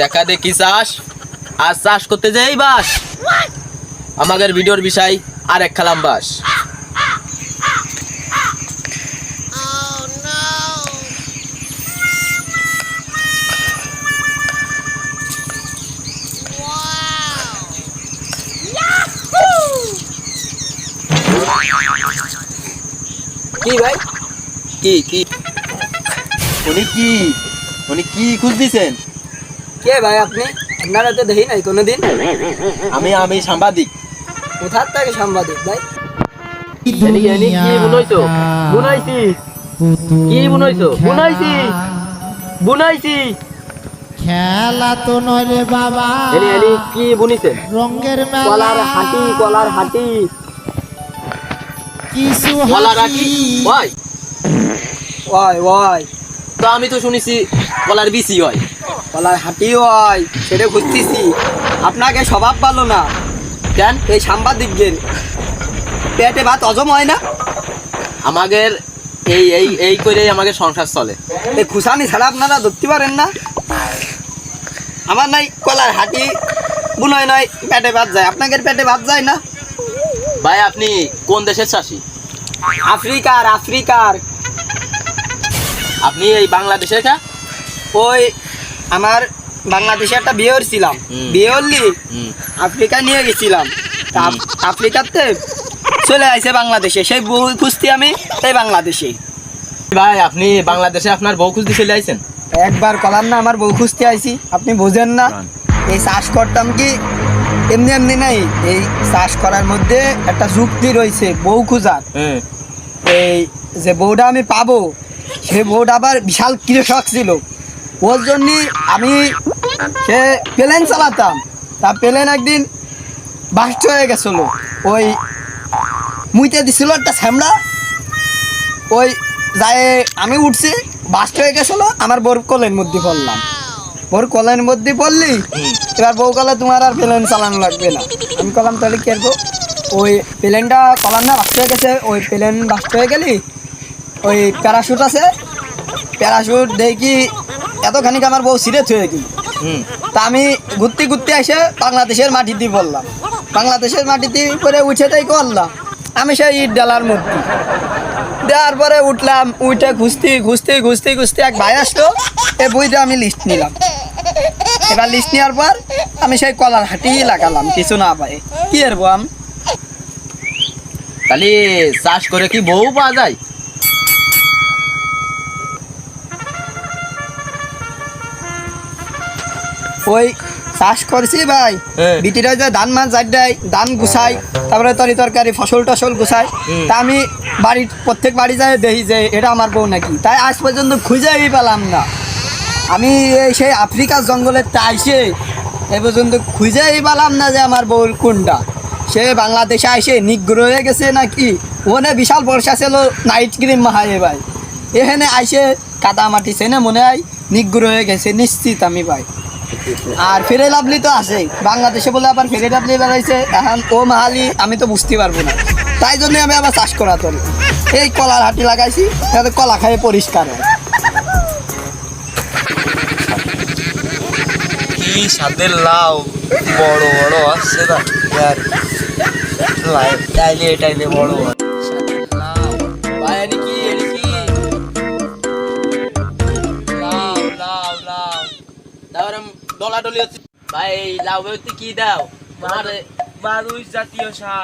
দেখা দেখি চাষ। আর চাষ করতে যাই বাস। আমাদের ভিডিওর বিষয় আর এক খালাম বাস। কি ভাই? কি কি? উনি কি? উনি কি খুঁজ দিছেন কে ভাই আপনি? আপনারা তো দেখি নাই কোনোদিন। আমি আমি সাংবাদিক। কোথার থেকে সাংবাদিক ভাই? এনি এনি কি বুনাইছো বুনাইছি? কি বুনাইছো? বুনাইছি বুনাইছি খেলা তো নয় রে বাবা। এনি এনি কি বুনিছেন রঙের কলার মেলা হাঁটি। কলার হাঁটি। কিছু ওই ওই তো আমি তো শুনেছি কলার বিসি হয়। কলার হাঁটি হয় সেটা খুঁজতেছি আপনাকে স্বভাব ভালো না। কেন এই সাংবাদিকদের। পেটে ভাত হজম হয় না? আমাদের এই এই এই করে আমাদের সংসার চলে। এই খুশানি ছাড়া আপনারা ধরতে পারেন না? আমার নাই কলার হাঁটি বুনয় নয় পেটে ভাত যায়। আপনাদের পেটে ভাত যায় না? ভাই আপনি কোন দেশের চাষি? আফ্রিকার আফ্রিকার। আপনি এই বাংলাদেশের কা? ওই আমার বাংলাদেশে একটা বিয়ে হুম। বিয়ে হুম। আফ্রিকা নিয়ে গেছিলাম। আফ্রিকাতে চলে আসে বাংলাদেশে। সেই বউ খুঁজতে আমি এই বাংলাদেশে। ভাই আপনি বাংলাদেশে আপনার বউ খুঁজতে চলে আইছেন? একবার কলাম না আমার বউ খুঁজতে আইছি। আপনি বোঝেন না। এই চাষ করতাম কি? এমনি এমনি নাই। এই চাষ করার মধ্যে একটা যুক্তি রয়েছে বউ খুঁজার। হ্যাঁ। এই যে বউটা আমি পাবো সে বউটা আবার বিশাল কৃষক ছিল। ওর জন্য আমি, সে প্লেন চালাতাম। তা প্লেন একদিন বাস্ট হয়ে গেছিল। ওই মুইতে দিছিল একটা ছ্যামড়া ওই যায় আমি উঠছি, বাস্ট হয়ে গেছিল, আমার বোর কলের মধ্যে পড়লাম। বোর কলের মধ্যে পড়লি, এবার বউ কলে তোমার আর প্লেন চালানো লাগবে না। আমি কলাম, তাহলে কি করব? ওই প্লেনটা কলাম না, বাস্ট হয়ে গেছে। ওই প্লেন বাস্ট হয়ে গেলি, ওই প্যারাশুট আছে। প্যারাশুট দেখি এতখানি আমার বউ সিরিয়াস হয়ে গেল তা আমি ঘুরতে ঘুরতে এসে বাংলাদেশের মাটিতে পড়লাম। বাংলাদেশের মাটিতে করে উঠে তাই করলাম। আমি সেই ইট ডালার মধ্যে দেওয়ার পরে উঠলাম উঠে ঘুষতে ঘুষতে ঘুষতে ঘুষতে এক ভাই আসলো। এই বইটা আমি লিস্ট নিলাম। এবার লিস্ট নেওয়ার পর আমি সেই কলার হাঁটি লাগালাম কিছু না পাই কি আর আমি? তাহলে চাষ করে কি বউ পাওয়া যায়? ওই চাষ করছি ভাই। বিটিরা যে ধান মাছ যাই দেয় ধান গুছাই তারপরে তরি তরকারি ফসল টসল গুছাই। তা আমি বাড়ির প্রত্যেক বাড়ি যায় দেখি যে এটা আমার বউ নাকি। তাই আজ পর্যন্ত খুঁজেই পেলাম না। আমি এই সেই আফ্রিকার জঙ্গলের আইসে এ পর্যন্ত খুঁজেই পেলাম না যে আমার বউর কোনটা। সে বাংলাদেশে আইসে নিগ্র হয়ে গেছে নাকি? ওখানে বিশাল বর্ষা ছিল নাইট ক্রিম মাহায়ে ভাই। এখানে আইসে কাদা মাটি সেনে মনে হয় নিগ্র হয়ে গেছে নিশ্চিত আমি ভাই। আর ফেরে লাভলি তো আছে বাংলাদেশে বলে আবার ফেরে লাভলি বেড়াইছে। এখন ও মাহালি, আমি তো বুঝতে পারব না। তাই জন্য আমি আবার চাষ করা তো এই কলার হাঁটি লাগাইছি, যাতে কলা খাই পরিষ্কার লাউ? বড় বড় আসছে না? বড় বড় তারপরে ডলা ডলি ভাই লাভ লাউ কি দাও? আমার বারুই জাতীয় শাক